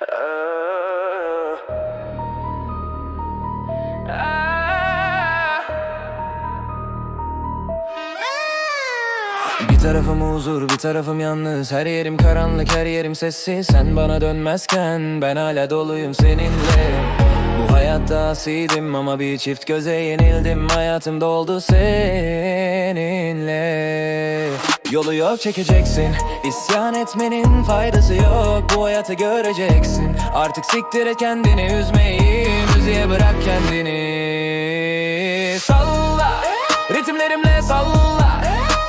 Bir tarafım huzur, bir tarafım yalnız. Her yerim karanlık, her yerim sessiz. Sen bana dönmezken ben hala doluyum seninle. Bu hayatta asiydim ama bir çift göze yenildim. Hayatım doldu seninle Yolu yok çekeceksin. İsyan etmenin faydası yok. Bu hayatı göreceksin. Artık siktir kendini üzmeyi. Müziğe bırak kendini. Salla. Ritimlerimle salla.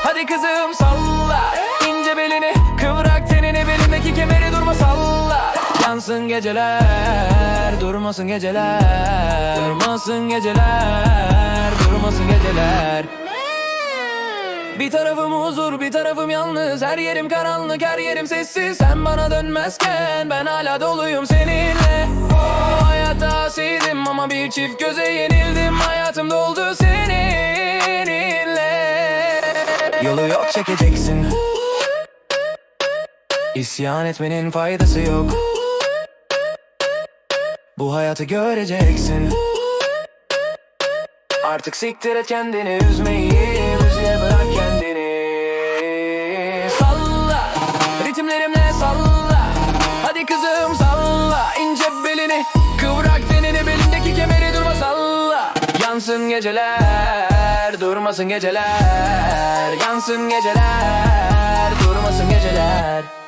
Hadi kızım salla. İnce belini Kıvrak tenini belindeki kemeri durma salla. Yansın geceler Durmasın geceler. Durmasın geceler Durmasın geceler bir tarafım huzur, bir tarafım yalnız. Her yerim karanlık, her yerim sessiz. Sen bana dönmezken ben hala doluyum seninle. O hayata asiydim ama bir çift göze yenildim. Hayatım doldu seninle. Yolu yok çekeceksin. İsyan etmenin faydası yok. Bu hayatı göreceksin. Artık siktir et kendini üzmeyi Müziğe geceler Durmasın geceler. Yansın geceler Durmasın geceler